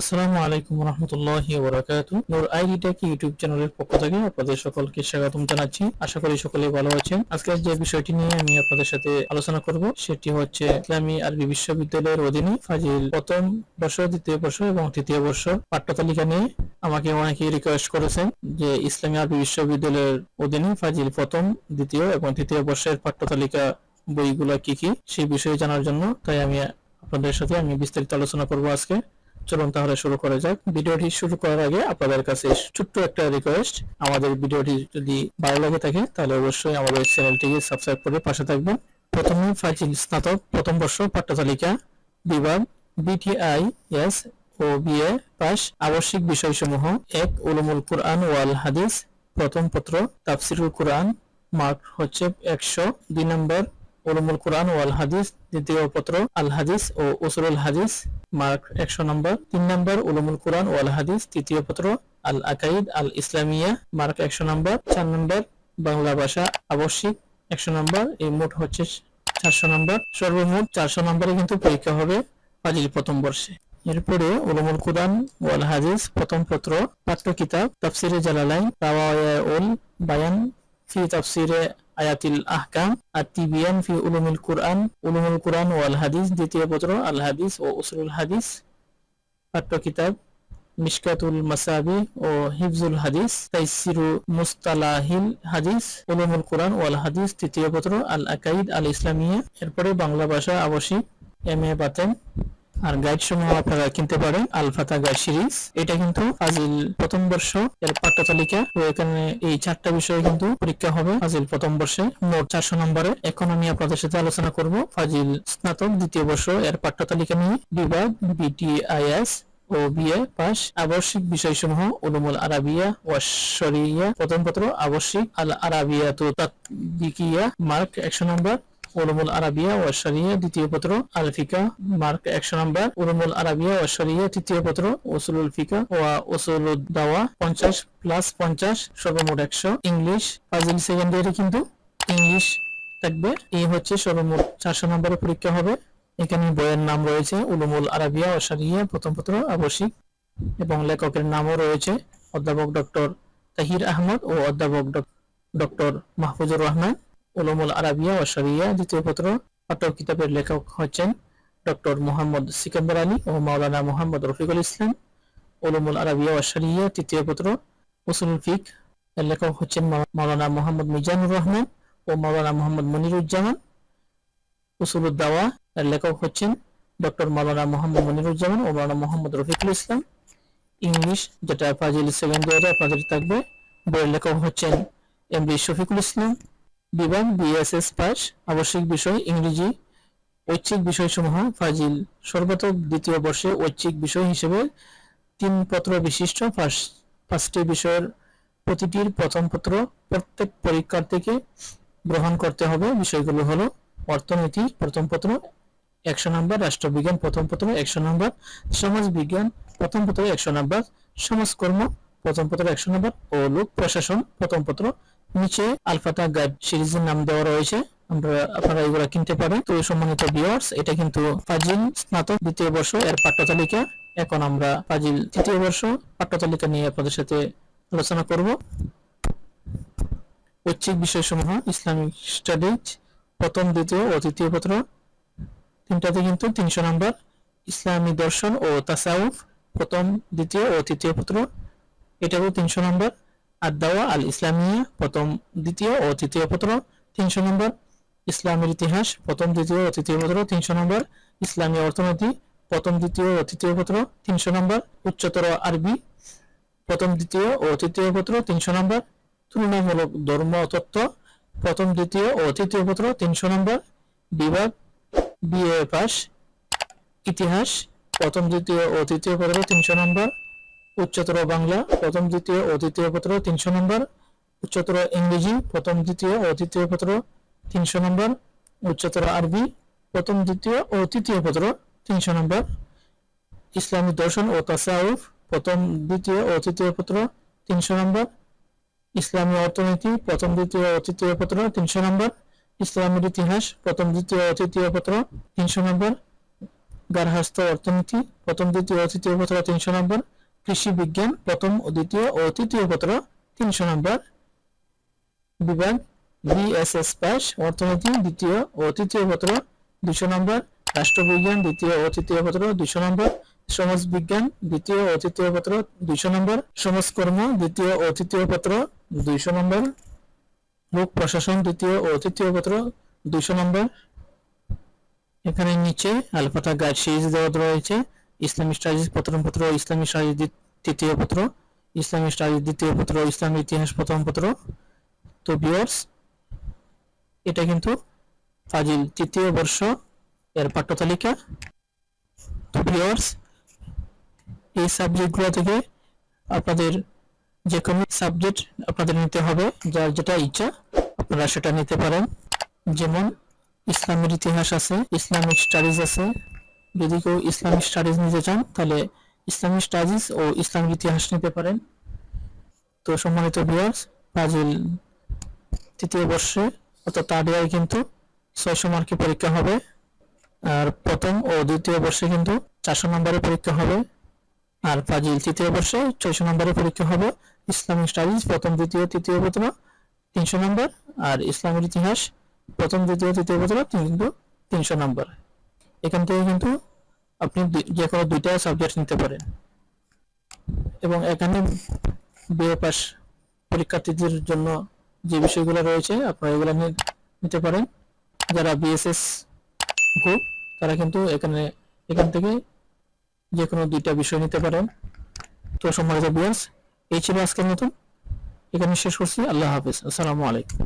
আসসালামু আলাইকুম রহমতুল্লাহি ওবরাকাতু নূর আইডি টেক ইউটিউব চ্যানেলের পক্ষ থেকে আপনাদের সকলকে স্বাগতম জানাচ্ছি। আশা করি সকলেই ভালো আছেন। আজকে যে বিষয়টি নিয়ে আমি আপনাদের সাথে আলোচনা করব, সেটি হচ্ছে ইসলামী আরবি বিশ্ববিদ্যালয়ের অধীনে ফাজিল প্রথম বর্ষ, দ্বিতীয় বর্ষ এবং তৃতীয় বর্ষ পাঠ্য তালিকা নিয়ে আমাকে অনেকেই রিকোয়েস্ট করেছেন যে ইসলামী আরবি বিশ্ববিদ্যালয়ের অধীনে ফাজিল প্রথম, দ্বিতীয় এবং তৃতীয় বর্ষের পাঠ্য তালিকা বইগুলো কি কি সেই বিষয়ে জানার জন্য। তাই আমি আপনাদের সাথে আমি বিস্তারিত আলোচনা করব আজকে। চলুন তাহলে শুরু করা যাক। ভিডিওটি শুরু করার আগে আপনাদের কাছে ছোট্ট একটা রিকোয়েস্ট আমাদের ভিডিওটি যদি ভালো লাগে থাকে, তাহলে অবশ্যই আমাদের চ্যানেলটিকে সাবস্ক্রাইব করে পাশে থাকবেন। প্রথমে ফাজিল স্নাতক, প্রথম বর্ষ পাঠ্য তালিকা বিভাগ বিটিআই এস ও বিএ পাস। আবশ্যিক বিষয়সমূহ এক, উলুমুল কুরআন ওয়াল হাদিস। প্রথম পত্র, তাফসিরুল কুরআন, মার্ক হচ্ছে একশো। দুই নম্বর, উলুমুল কুরআন ওয়াল হাদিস। দ্বিতীয় পত্র, আল হাদিস ও উসুলুল হাদিস। মার্ক একশো নম্বর, তিন নম্বর উলুমুল কুরআন ওয়াল হাদিস, তৃতীয় পত্র আল আকাইদ আল ইসলামিয়া, মার্ক একশো নম্বর, চার নম্বর বাংলা ভাষা আবশ্যিক, একশো নম্বর, এই মোট হচ্ছে চারশো নম্বর। সর্বমোট চারশো নম্বরে কিন্তু পরীক্ষা হবে ফাজিল প্রথম বর্ষে। এরপরে উলুমুল কুরআন ওয়াল হাদিস প্রথম পত্র পাঠ্য কিতাব তাফসিরে জালালাইন, রাওয়ায়াউল বায়ান, ফি তাফসিরে আয়াতিল আহকাম আত-তিবিয়ান ফি উলুমিল কুরআন, উলুমুল কুরআন ওয়াল হাদিস, দ্বিতীয় পত্র, আল হাদিস ও উসুলুল হাদিস, পাঠ্য কিতাব, মিশকাতুল মাসাবি ও হিফজুল হাদিস তাইসিরু মুস্তালাহিল হাদিস, উলুমুল কুরআন ওয়াল হাদিস, তৃতীয় পত্র, আল আকাইদ আল ইসলামিয়া, এরপরে বাংলা ভাষা আবশ্যিক, এম এ বাতেন। আর গাইড সমূহ আপনারা কিনতে পারেন, আলফাতা গাইড সিরিজ। এটা কিন্তু ফাজিল প্রথম বর্ষ, এর পাঠ্য তালিকা। তো এখানে এই চারটা বিষয়ে কিন্তু পরীক্ষা হবে ফাজিল প্রথম বর্ষে। মোট চারশো নম্বরে। এখন আমি আপনাদের সাথে আলোচনা করব ফাজিল স্নাতক দ্বিতীয় বর্ষ, এর পাঠ্য তালিকা নিয়ে। বিভাগ, বিটিআইএস ও বিএ পাস। আবশ্যিক বিষয়সমূহ, উলুমুল আরাবিয়া ও শরিয়া প্রথম পত্র, আবশ্যিক, আল আরাবিয়া তো তাৎবিকিয়া মার্ক একশো নম্বর। উলুমুল আরাবিয়া ও শরিয়া দ্বিতীয় পত্র আল ফিকা, মার্ক একশো নম্বর। উলুমুল আরাবিয়া ও শরিয়া তৃতীয় পত্র উসুলুল ফিকা ও উসুলুদ দাওয়া, পঞ্চাশ প্লাস পঞ্চাশ, সর্বমোট একশো। ইংলিশ ফাজিল সেকেন্ডারি কিন্তু ইংলিশ থাকবে। এই হচ্ছে সর্বমোট চারশো নম্বরের পরীক্ষা হবে। এখানে বইয়ের নাম রয়েছে উলুমুল আরাবিয়া ও শরিয়া প্রথম পত্র আবশ্যিক। এবং লেখকের নামও রয়েছে অধ্যাপক ডক্টর তাহির আহমদ ও অধ্যাপক ডক্টর মাহফুজুর রহমান। উলুমুল আরাবিয়া ও শরিয়া দ্বিতীয় পত্র পাঠক কিতাবের লেখক হচ্ছেন ডক্টর মোহাম্মদ সিকাম্বর আলী ও মাওলানা মোহাম্মদ রফিকুল ইসলাম। উলুমুল আরাবিয়া ও শরিয়া তৃতীয় পত্র উসুল ফিক এর লেখক হচ্ছেন মাওলানা মোহাম্মদ মিজানুর রহমান ও মাওলানা মোহাম্মদ মনিরুজ্জামান। উসুলুদ দাওয়া এর লেখক হচ্ছেন ডক্টর মাওলানা মোহাম্মদ মনিরুজ্জামান ও মাওলানা মোহাম্মদ রফিকুল ইসলাম। ইংলিশ, যেটা ফাজিল সেকেন্ড ইয়ারে আপনাদের থাকবে, বইয়ের লেখক হচ্ছেন এম বি শফিকুল ইসলাম। বিভাগ বিএসএস পাস, আবশ্যিক বিষয় ইংরেজি, ঐচ্ছিক বিষয়সমূহ ফাজিল। সর্বতক দ্বিতীয় বর্ষে ঐচ্ছিক বিষয় হিসেবে তিন পত্র বিশিষ্ট পাঁচটি বিষয়ের প্রতিটির প্রথম পত্র প্রত্যেক পরীক্ষার্থীকে গ্রহণ করতে হবে। বিষয়গুলো হলো অর্থনীতি, প্রথম পত্র একশো নম্বর, রাষ্ট্রবিজ্ঞান, প্রথম পত্র একশো নম্বর সমাজ বিজ্ঞান প্রথম পত্র একশো নম্বর, সমাজকর্ম, প্রথম পত্র একশো নম্বর ও লোক প্রশাসন প্রথম পত্র নিচে আলফাটা গাইড সিরিজের নাম দেওয়া রয়েছে। আমরা, আপনারা এগুলো কিনতে পারেন। তো সম্মানিত ভিউয়ার্স এটা কিন্তু ফাজিল স্নাতক দ্বিতীয় বর্ষ এর পাঠ্যতালিকা। এখন আমরা ফাজিল তৃতীয় বর্ষ পাঠ্যতালিকা নিয়ে আপনাদের সাথে আলোচনা করব। ঐচ্ছিক বিষয়সমূহ, ইসলামিক স্টাডিজ প্রথম, দ্বিতীয় ও তৃতীয় পত্র। তিনটাতে কিন্তু তিনশো নম্বর, ইসলামী দর্শন ও তাসাউফ, প্রথম, দ্বিতীয় ও তৃতীয় পত্র। এটাও তিনশো নম্বর। আদাওয়া আল ইসলামিয়া প্রথম, দ্বিতীয় ও তৃতীয় পত্র, তিনশো নম্বর। ইসলামের ইতিহাস, প্রথম, দ্বিতীয় ও তৃতীয় পত্র, তিনশো নম্বর। ইসলামী অর্থনীতি, প্রথম, দ্বিতীয় ও তৃতীয় পত্র, তিনশো নম্বর। উচ্চতর আরবি, প্রথম, দ্বিতীয় ও তৃতীয় পত্র, তিনশো নম্বর। তুলনামূলক ধর্ম তত্ত্ব, প্রথম, দ্বিতীয় ও তৃতীয় পত্র, তিনশো নম্বর। বিভাগ বিএ পাস, ইতিহাস, প্রথম, দ্বিতীয় ও তৃতীয় পত্র, তিনশো নম্বর। উচ্চতর বাংলা, প্রথম, দ্বিতীয় ও তৃতীয় পত্র তিনশো নম্বর। উচ্চতর ইংরেজি, প্রথম, দ্বিতীয় ও তৃতীয় পত্র তিনশো নম্বর। উচ্চতর আরবি, প্রথম, দ্বিতীয় ও তৃতীয় পত্র তিনশো নম্বর। ইসলামী দর্শন ও তাসাউফ প্রথম, দ্বিতীয় ও তৃতীয় পত্র তিনশো নম্বর। ইসলামী অর্থনীতি, প্রথম, দ্বিতীয় ও তৃতীয় পত্র তিনশো নম্বর। ইসলামের ইতিহাস, প্রথম, দ্বিতীয় ও তৃতীয় পত্র তিনশো নম্বর। গার্হস্থ্য অর্থনীতি, প্রথম, দ্বিতীয় ও তৃতীয় পত্র তিনশো নম্বর। কৃষি বিজ্ঞান প্রথম ও দ্বিতীয় ও তৃতীয় পত্র তিনশো নম্বর বিভাগ বিএসএস পাস, অর্থনীতি দ্বিতীয় ও তৃতীয় পত্র দুশো নম্বর, রাষ্ট্রবিজ্ঞান দ্বিতীয় ও তৃতীয় পত্র দুশো নম্বর, সমাজ বিজ্ঞান দ্বিতীয় ও তৃতীয় পত্র দুইশো নম্বর, সমাজকর্ম দ্বিতীয় ও তৃতীয় পত্র দুইশো নম্বর, লোক প্রশাসন দ্বিতীয় ও তৃতীয় পত্র দুইশো নম্বর। এখানে নিচে আলফাটা গাইড সিরিজ দেওয়া রয়েছে। ইসলামী স্টাডিজ প্রথম পত্র, ইসলামী স্টাডিজ তৃতীয় পত্র, ইসলামী স্টাডিজ দ্বিতীয় পত্র, ইসলামী ইতিহাস প্রথম পত্র। তো ভিউয়ার্স এটা কিন্তু ফাজিল তৃতীয় বর্ষ এর পাঠ্য তালিকা তো ভিউয়ার্স এই সাবজেক্টগুলো থেকে আপনাদের যে কোনো সাবজেক্ট আপনাদের নিতে হবে, যার যেটা ইচ্ছা আপনারা সেটা নিতে পারেন। যেমন ইসলামের ইতিহাস আছে, ইসলামিক স্টাডিজ আছে যদি কেউ ইসলামিক স্টাডিজ নিতে চান, তাহলে ইসলামিক স্টাডিজ ও ইসলামের ইতিহাস নিতে পারেন। তো সম্মানিত ভিউয়ার্স ফাজিল তৃতীয় বর্ষে, অর্থাৎ থার্ড ইয়ারে কিন্তু ছয়শো মার্কের পরীক্ষা হবে। আর প্রথম ও দ্বিতীয় বর্ষে কিন্তু চারশো নম্বরের পরীক্ষা হবে। আর ফাজিল তৃতীয় বর্ষে ছয়শো নম্বরের পরীক্ষা হবে। ইসলামিক স্টাডিজ প্রথম, দ্বিতীয়, তৃতীয় পত্র তিনশো নম্বর আর ইসলামের ইতিহাস প্রথম, দ্বিতীয়, তৃতীয় পত্র কিন্তু তিনশো নম্বর এখান থেকে কিন্তু আপনি যে কোনো দুইটা সাবজেক্ট নিতে পারেন। এবং এখানে বিএ পাস পরীক্ষার্থীদের জন্য যে বিষয়গুলো রয়েছে, আপনারা এগুলো নিতে পারেন। যারা বিএসএস গ্রুপ তারা কিন্তু এখানে, এখান থেকে যে কোনো দুইটা বিষয় নিতে পারেন। তো সম্মানিত বিয়ার্স এই ছিল আজকের মতন। এখানে শেষ করছি। আল্লাহ হাফিজ। আসসালামু আলাইকুম।